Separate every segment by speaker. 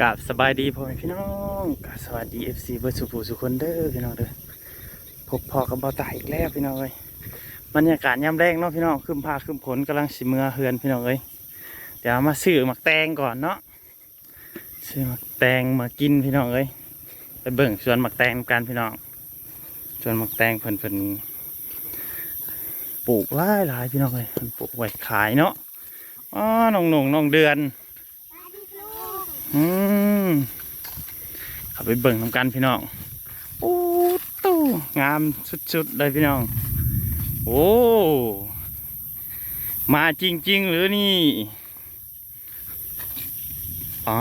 Speaker 1: กับสบายดีพ่อแม่พี่น้องกับสวัสดีเอฟซีเบิร์ดสุภูสุคนเด้อพี่น้องเด้อพบพอกับเบาตาอีกแล้วพี่น้องเอ้ยบรรยากาศยามแรงเนาะพี่น้องขึ้นพาขึ้นผลกำลังสิเมือเฮือนพี่น้องเอ้ยเดี๋ยวมาซื้อหมักแตงก่อนเนาะซื้อหมักแตงมากินพี่น้องเอ้ยไปเบิ่งสวนหมักแตงกันพี่น้องสวนหมักแตงเพิ่นเพิ่นปลูกหลายหลายพี่น้องเอ้ยเพิ่นปลูกไว้ขายเนาะอ๋อน้องหนงน้องเดือน อืมขับไปเบิ่งทำกันพี่น้องโอ้ตู้งามสุดๆเลยพี่น้อง โอ้ มาจริงๆ หรือนี่อ๋อ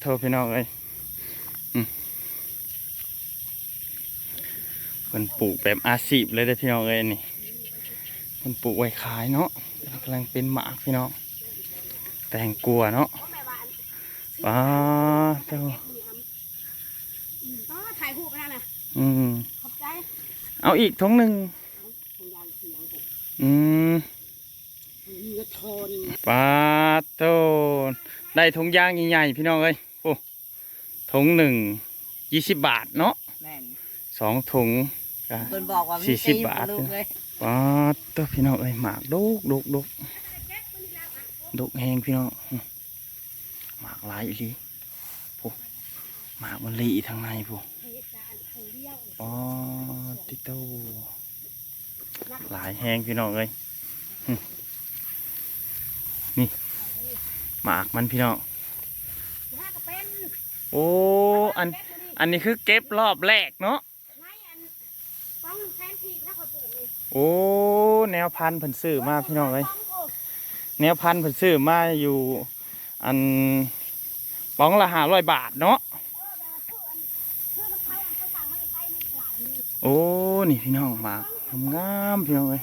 Speaker 1: โทษพี่น้องเลยมเพิ่นปลูกแบบอาชีพเลยเด้พี่น้องเลยนี่เพิ่นปลูกไว้ขายเนาะกำลังเป็นหมากพี่น้อง แต่งกลัวเนาะ ว้าเจ้า
Speaker 2: อ๋อถ่ายรูปไปแล้วนะ
Speaker 1: อืม
Speaker 2: ขอบใจ
Speaker 1: เอาอีกทงหนึ่ง
Speaker 2: ทงยางเสียงผม
Speaker 1: อืม
Speaker 2: มีกระโทน
Speaker 1: ปลาโตได้ทงยางใหญ่ๆพี่น้องเอ้ยโอ้ทงหนึ่งยี่สิบบาทเนาะ
Speaker 2: แม่น
Speaker 1: สองถุงก็
Speaker 2: เพิ่นบอกว่า
Speaker 1: สี่สิบบาท
Speaker 2: ลูกเลย
Speaker 1: ปลาโตพี่น้องเอ้ยหมากดุกดุกดุกดุกแหงพี่น้องอืม หมากหลายอีหลีหมากมันลีทางในผู้ปอติโตหลายแหงพี่น้องเอ้ยหมากมันพี่น้องโอ้อันอันนี้คือเก็บรอบแรกเนาะโอ้แนวพันธุ์เพิ่นซื้อมาพี่น้องเอ้ยแนวพันธุ์เพิ่นซื้อมาอยู่ อันป้องละห้าร้อยบาทเนาะ
Speaker 2: คือน้ำไผ่อันเขาสั่งมาในไผ่ในตลาดนี่
Speaker 1: โอ้นี่พี่น้องมากงามพี่น้องเอ้ย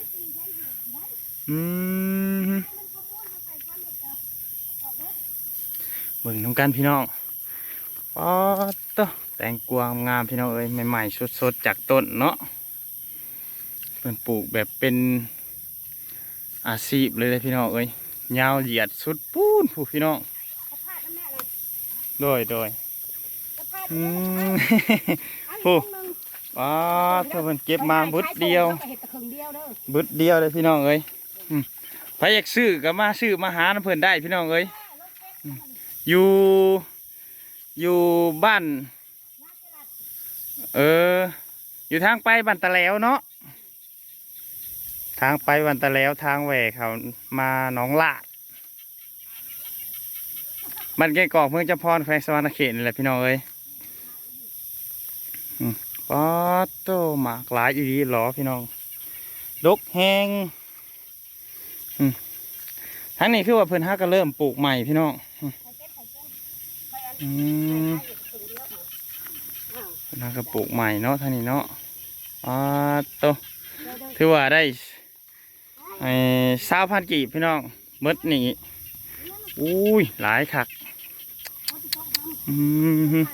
Speaker 1: อืมเบิ่งน้ำกันพี่น้องป๊อดโตแตงกวางงามพี่น้องเอ้ยใหม่ๆสดๆจากต้นเนาะเพิ่นปลูกแบบเป็นอาชีพเลยเลยพี่น้องเอ้ย ยาวเหยียดสุดปูนผู้พี่น้อง
Speaker 2: เขาพาดน้ำแม่เลย
Speaker 1: โดยโดย
Speaker 2: เขาพาด
Speaker 1: อื
Speaker 2: น้ำ
Speaker 1: ม
Speaker 2: แม่
Speaker 1: ผู้ป๊อดเธอเพิ่นเก็บมาบึดเดียว
Speaker 2: เห็ดตะเคิงเดียวเด้อ
Speaker 1: บึดเดียวเลยพี่น้องเอ้ยอืมใครอยากซื้อก็มาซื้อมาหาน้ำเพิ่นได้พี่น้องเอ้ยอืมอยู่อยู่บ้าน เออ อยู่ทางไปบันตะแล้วเนาะ ทางไปบันตะแล้วทางแหวกเขามาหนองลาดบ้านแก่กอกเมืองจำพรแขวงสวรรณเขตนี่แหละพี่น้องเอ้ยป๊อดโตหมากหลายอีดีหรอพี่น้องดกแหงทั้งนี้คือว่าเพิ่นฮักก็เริ่มปลูกใหม่พี่น้องอืมอืมเพิ่นฮักก็ปลูกใหม่เนาะท่านี้เนาะอ่าโตถือว่าได้ ไอ้สาวพันกีบพี่น้องเมดนี่อุ้ยหลายคักอืม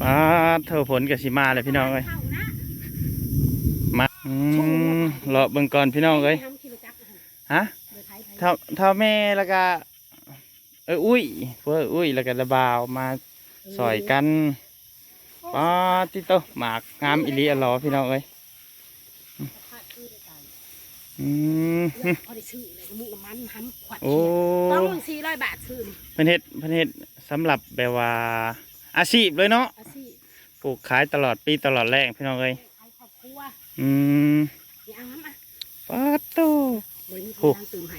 Speaker 1: ป้าเธอผลกับสิมาเลยพี่น้องเอ้ย
Speaker 2: เข้านะ
Speaker 1: มาอืมรอเบิ่งก่อนพี่น้องเอ้ยฮะเท่าเท่าแม่แล้วก็เอออุ้ยเพื่ออุ้ยแล้วก็ระบาวมาสอยกันป้าติโตหมากงามอิลีอลอพี่น้องเอ้ย อืม
Speaker 2: พอได้ซื้อเลยมุกน้ำมันหันขวัด
Speaker 1: โอ้
Speaker 2: ต้องลงสี่ร้อยบาทซื้อนี่
Speaker 1: เพิ่นเฮ็ดเพิ่นเฮ็ดสำหรับแบบว่าอาชีพเลยเนาะ
Speaker 2: อาชีพ
Speaker 1: ปลูกขายตลอดปีตลอดแรงพี่น้องเอ้ย
Speaker 2: ขายครอบครัว
Speaker 1: อืม
Speaker 2: อย่าเอาน้ำอะ
Speaker 1: ป้าโต
Speaker 2: บริ
Speaker 1: โอ้
Speaker 2: ษัทตื่มให้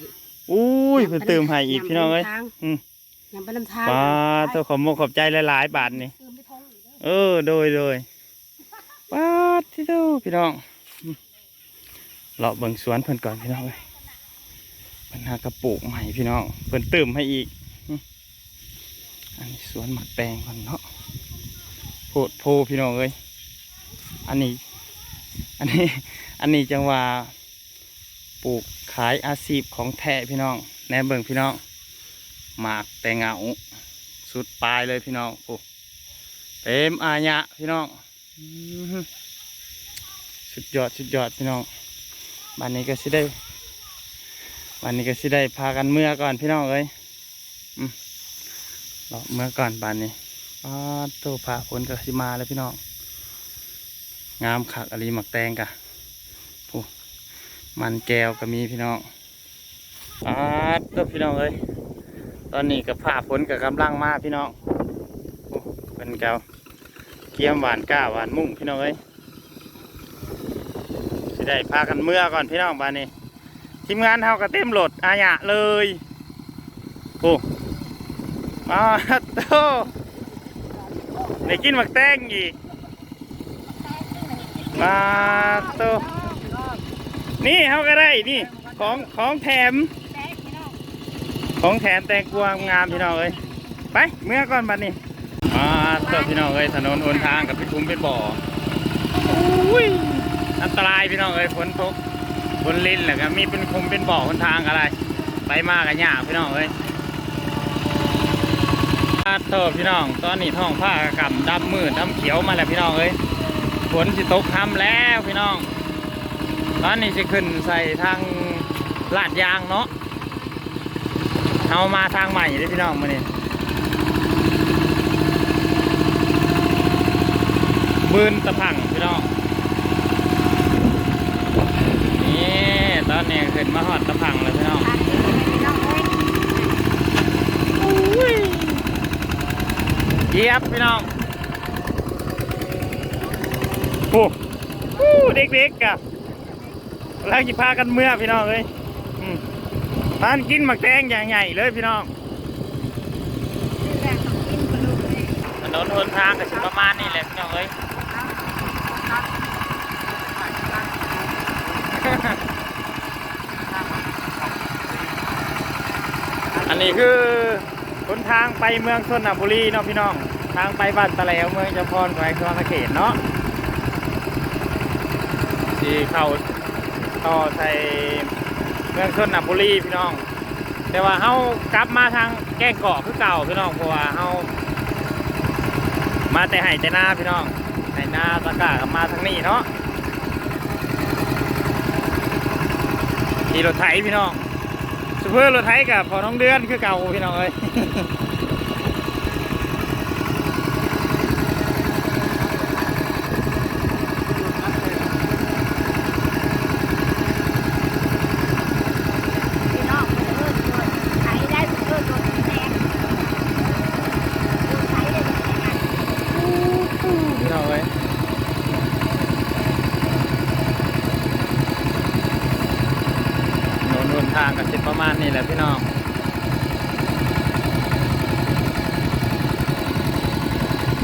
Speaker 1: อุ้ยเพิ่นเติมให้อีกพี่น้องเอ้ยอืม
Speaker 2: ยำไปน้ำทาง
Speaker 1: ป้าโตขอบมกขอบใจหลายๆบาทนี่
Speaker 2: เติมไปทงอีกเด้อ
Speaker 1: เออโดยโดยป้าดที่เดูพี่น้องอืม เลาะเบิ่งสวนเพิ่นก่อนพี่น้องเลยเพิ่นหากระปลูกใหม่พี่น้องเพิ่นเติมให้อีก อันนี้สวนหมักแตงก่อนเนาะโพดโพพี่น้องเอ้ยอันนี้ อันนี้ อันนี้จังหว่าปลูกขายอาชีพของแท้พี่น้องแหนเบิ่งพี่น้องหมากแต่เงาสุดปลายเลยพี่น้องโอ้เต็มอาญะพี่น้องสุดยอดสุดยอดพี่น้อง บ้านนี้ก็สิได้บ้านนี้ก็สิได้พากันเมื่อก่อนพี่น้องเอ้ยอืมเราเมื่อก่อนบานนี้อ๋อตัวผ่าฝนกับสิมาแล้วพี่น้อง งามขักอลีหมักแตงกะโอ้มันแก้วก็มีพี่น้องอ๋อตัวพี่น้องเอ้ย ตอนนี้กับผ่าฝนกับกำลังมาพี่น้องเป็นแก้วเกียมหวานก้าหวานมุ่งพี่น้องเอ้ย ได้พากันเมื่อก่อนพี่น้องบ้านนี้ทีมงานเฮาก็เต็มโหลดอาญะเลยโอ้มาโตได้กินหมักแตงอีกมาโตนี่เฮาก็ได้นี่ของของแถม ของแถมแตงกวางงามพี่น้องเอ้ยไปเมื่อก่อนบัดนี้มาโตพี่น้องเอ้ยถนนหนทางกับพี่คุ้มเป็นบ่ออุ้ย อันตรายพี่น้องเอ้ยฝนตกบนลินแหละครับมีเป็นคุมเป็นบ่อคนทางอะไร ไปมากันยากพี่น้องเอ้ยโทษพี่น้อง ตอนนี้ท้องผ้ากำดำมืดดำเขียวมาแล้วพี่น้องเอ้ยฝนสิตกทำแล้วพี่น้อง ตอนนี้จะขึ้นใส่ทางลาดยางเนาะเอามาทางใหม่เลยพี่น้องมาเนี่ยบืนตะพังพี่น้อง นี่ ตอนนี้ขึ้นมาหอดตะพังแล้วพี่น้อง
Speaker 2: ทางนี้พี่น้องเอ้ย
Speaker 1: เยียบพี่น้องโอ้โหเด็กๆกะแล้วจะพากันเมื่อพี่น้องเลยอืมพานกินหมักแตงอย่างใหญ่เลยพี่น้อง
Speaker 2: ชื่อแรกต้องกินกระดูกเลย
Speaker 1: ถนนหนทางก็สิประมาณนี้แหละพี่น้องเอ้ย อันนี้คือหนทางไปเมืองชนบุรีเนาะพี่น้อง ทางไปบ้านตะแลวเมืองเจาพรแขวงสวรรณเขตเนาะที่เข้าต่อใส่เมืองชนบุรีพี่น้อง แต่ว่าเฮากลับมาทางแก้งเกาะคือเก่าพี่น้องเพราะว่าเฮามาแต่ไห่แต่หน้าพี่น้องไห่หน้าตะก้ากับมาทางนี้เนาะขี่รถไถพี่น้อง สุเปอร์รถไทยกับพอน้องเดือนคือเก่าพี่น้องเอ้ย
Speaker 2: พี่น้องเพิ่นเอิ้นด้วยไถได้เพิ่นเอิ้นรถแตกรถไถได้รถแตก
Speaker 1: พี่น้องเอ้ยโนนนทางกับสิประมาณนี้แหละพี่น้อง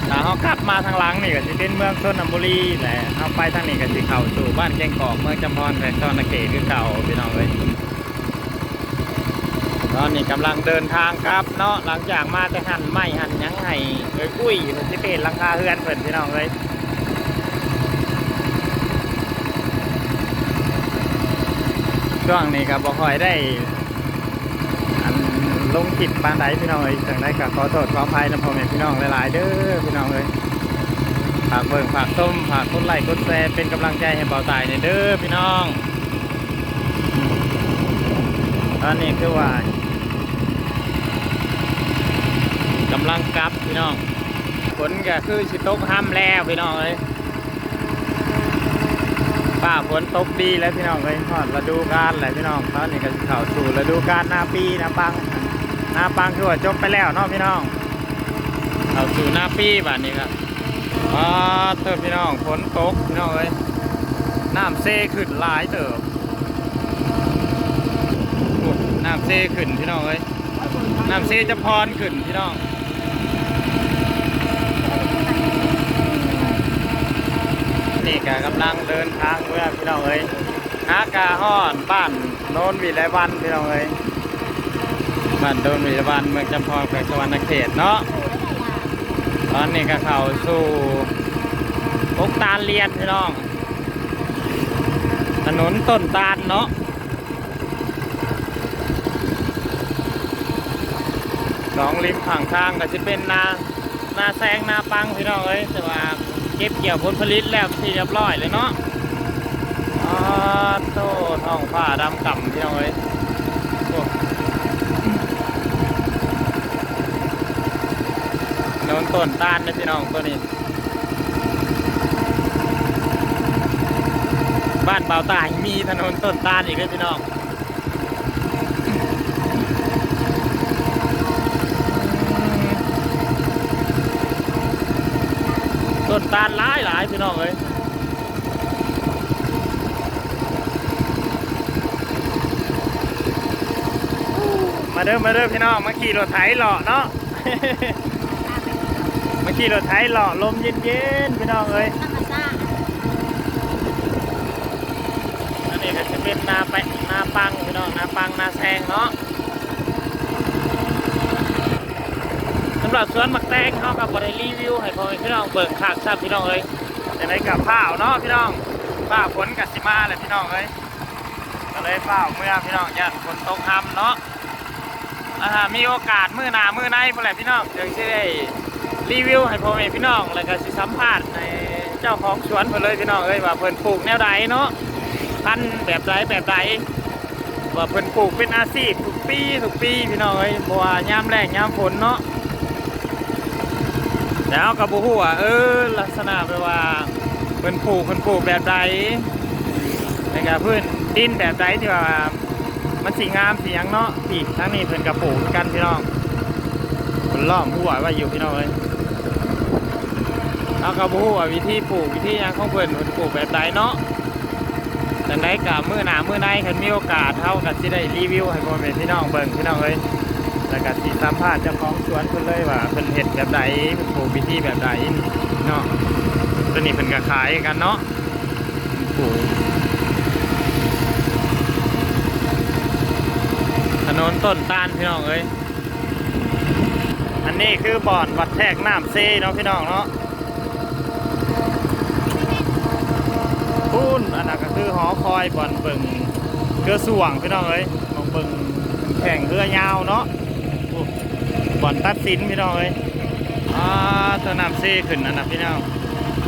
Speaker 1: ถ้าเขับมาทางหลังนี่ก็สิเป็นเมืองชนบุรีแหละเอาไปทางนี้ก็สิเข้าสู่บ้านแกงกอกเมืองจำพรแขวงสวรรณเขตคือเก่าพี่น้องเอ้ยตอนนี้กำลังเดินทางครับเนาะหลังจากมาแต่หันไม่หันยังไห้เอ้ยกุ้ยเพิ่นสิเป็นลังคาเฮือนเพิ่นพี่น้องเลยช่วงนี้ก็บ่ค่อยได้ ลงคลิปปานใดพี่น้องเอ้ยจังได้ก็ขอโทษขออภัยนะพ่อแม่พี่น้องหลายๆเด้อพี่น้องเอ้ยฝากเบิ่งฝากส้มฝากกดไลค์กดแชร์เป็นกำลังใจให้เบาตายในอยเด้อพี่น้องตอนนี้คือว่ากำลังกลับพี่น้องฝนก็คือสิตกห้ำแล้วพี่น้องเลยป้าฝนตกดีแล้วพี่น้องเลยทอดฤดูกาลแหละพี่น้องตอนนี้ก็เข้าสู่ฤดูกาลหน้าปีนาปัง หน้าปังคือว่าจบไปแล้วเนาะพี่น้องเข้าสู่หน้าปีแบบนี้ครับอ๋อเติมพี่น้องฝนตกพี่น้องเลยน้ำเซขึ้นหลายเติบโอ้น้ำเซขึ้นพี่น้องเอ้ยน้ำเซจะพรขึ้นพี่น้องนี่กกำลังเดินทางเมื่อพี่น้องเอ้ยหากาห้อนบ้านโนนวีไรวันพี่น้องเอ้ย บ้านโนนวีไรวันเมืองจำพรแขวงสวรรณเขตเนาะตอนนี้ก็เข้าสู่พกตาลเรียนพี่น้อง ถนนต้นตาลเนาะสองริมฝั่งทางก็จะเป็นนานาแซงนาปังพี่น้องเอ้ยแต่ว่าเก็บเกี่ยวผลผลิตแล้วที่เรียบร้อยเลยเนาะอ๋อโตท้องผ้าดำก่ำพี่น้องเอ้ยโอ้ ต้นตาลนะพี่น้องตัวนี้ บ้านเบาตายมีถนนต้นตาลอีกเลยพี่น้องต้นตาลหลายหลายพี่น้องเอ้ยมาเด้อมาเด้อพี่น้องมาขี่รถไถเลาะเนาะ ขี่รถไถเลาะลมเย็นๆพี่น้องเอ้ยอันนี้ก็จะเป็นนาไปนาปังพี่น้องนาปังนาแซงเนาะสำหรับสวนมักแตงเขากับบริรีวิวให้พ่อพี่น้องเบิ่งขากทราบพี่น้องเอ้ยจะได้กับข้าวเนาะพี่น้องข้าฝนกับสิมาเลยพี่น้องเอ้ยก็เลยข้าเมื่อพี่น้องยันฝนตกทำเนาะมีโอกาสมือหนามือในพวกแหละพี่น้องเดี๋ยวจะได้ รีวิวให้พ่อแม่พี่น้องแล้วก็สิสัมภาษณ์ในเจ้าของสวนเพิ่นเลยพี่น้องเอ้ยว่าเพิ่นปลูกแนวใดเนาะพันแบบไรแบบไรว่าเพิ่นปลูกเป็นอาชีพทุกปีทุกปีพี่น้องเอ้ยบ่ว่ายามแล้งยามฝนเนาะแล้วกับบ่ฮู้ว่าเออลักษณะแบบว่าเพิ่นปลูกเพิ่นปลูกแบบใดแล้วก็พื้นดินแบบใดที่ว่ามันสิงามสิหยังเนาะพี่ทั้งนี้เพิ่นก็ปลูกกันพี่น้องเพิ่นล้อมหัวไว้อยู่พี่น้องเอ้ย เอากับบ่ฮู้ว่าวิธีปลูกวิธียังของเพิ่นเพิ่นปลูกแบบใดเนาะจังไดกับมือหนามือในคันมีโอกาสเท่ากับที่ได้รีวิวให้พ่อแม่พี่น้องเบิ่งพี่น้องเอ้ยแล้วก็สิสัมภาษณ์เจ้าของสวนเพิ่นเลยว่าเพิ่นเฮ็ดแบบใดเพิ่นปลูกวิธีแบบใดเนาะตัวนี้เพิ่นก็ขายกันเนาะปลูกถนนต้นตาลพี่น้องเอ้ยอันนี้คือบ่อนวัดแทกน้ำเซเนาะพี่น้องเนาะ พูนอันนั้นก็คือหอคอยบ่อนเบิ่งเรือส่วงพี่น้องเอ้ยมองเบิ่งแข่งเรือยาวเนาะบ่อนตัดสินพี่น้องเอ้ยอ่าตัวนำเซ่ขึ้นอันนั้นพี่น้อง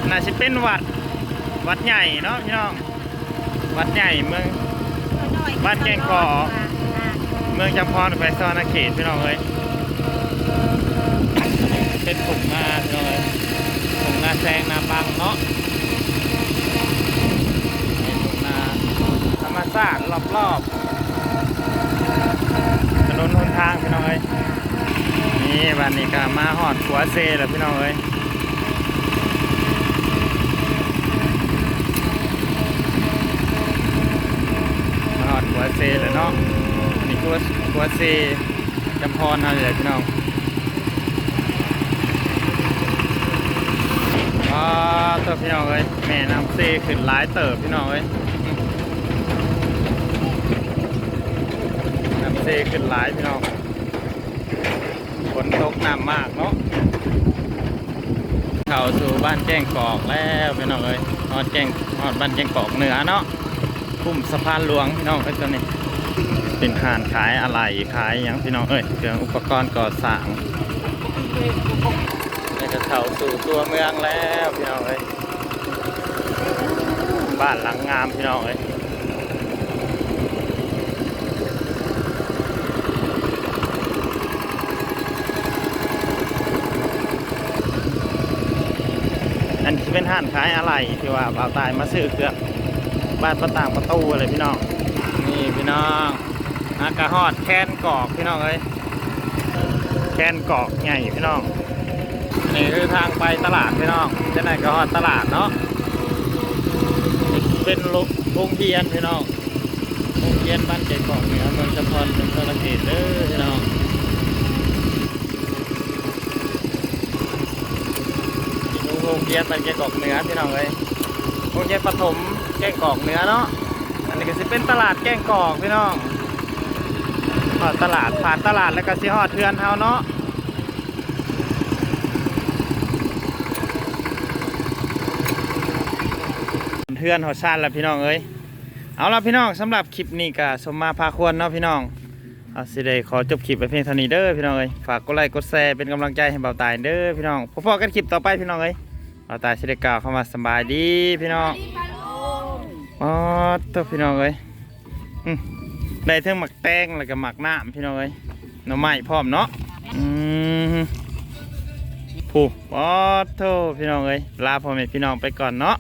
Speaker 1: น่าจะเป็นวัดวัดใหญ่เนาะพี่น้องวัดใหญ่เมืองบ้านแกงกอเมืองจำพรไปสวรรณเขตพี่น้องเอ้ยเป็นผงนาพี่น้องเอ้ยผงนาแซงนาบังเนาะ ธรรมชาติรอบๆถนนหนทางพี่น้องเอ้ยนี่วันนี้ก็มาหอดขัวเซแล้วพี่น้องเอ้ยมาหอดขัวเซแล้วเนาะนี่ขัวขัวเซจำพรเฮาเลยพี่น้องอ่าตัวพี่น้องเอ้ยแม่น้ำเซขึ้นหลายเติบพี่น้องเอ้ย น้ำ เซขึ้นหลายพี่น้องฝนตกหน้ำมากเนาะเข้าสู่บ้านแจ้งกอกแล้วพี่น้องเอ้ยฮอดแจ้งฮอดบ้านแจ้งกอกเหนือเนาะคุ้มสะพานหลวงพี่น้องเอ้ยตัวนี้ เป็นหานขายอะไรขายหยังพี่น้องเอ้ยเครื่องอุปกรณ์ก่อสร้างนี่ก็เข้าสู่ตัวเมืองแล้วพี่น้องเอ้ยบ้านหลังงามพี่น้องเอ้ย เป็นห้านขายอะไรที่ว่าบ่าวตายมาซื้อเครื่องบ้านประต่างประตูอะไรพี่น้องนี่พี่น้องอากาฮอดแคนกอกพี่น้องเอ้ยแคนกอกใหญ่พี่น้องนี่คือทางไปตลาดพี่น้องจะไหนก็ฮอดตลาดเนาะเป็นโรงโรงเรียนพี่น้องโรงเรียนบ้านเจกอกเหนือเมืองจำพรเป็นสระเกตเด้อพี่น้อง อยู่โรียนบ้านแกงกอกเหนือพี่น้องเลยโรงเรียนประถมแกงกอกเหนือเนาะอันนี้ก็สิเป็นตลาดแกงกอกพี่น้องอตลาดผ่านตลาดแล้วก็สิหอดเทือนเฮาเนาะเทือนหอดซ่านแล้วพี่น้องเอ้ยเอาละพี่น้องสำหรับคลิปนี้ก็สมมาพาควรเนาะพี่น้องเอาสิได้ขอจบคลิปไปเพียงเท่านี้เด้อพี่น้องเอ้ยฝากกดไลค์กดแชร์เป็นกำลังใจให้เบาตายเด้อพี่น้องพบกันคลิปต่อไปพี่น้องเอ้ย เอาตายสิได้กล่าวเข้ามาสบายดีพี่น้องอ๋อตัวพี่น้องเลยได้เทั้งหมักแตงแล้วก็หมักน้ำพี่น้องเลยหน่อไม้พร้อมเนาะอืมผู้ปอดโทพี่น้องเลยลาพ่อแม่พี่น้องไปก่อนเนาะ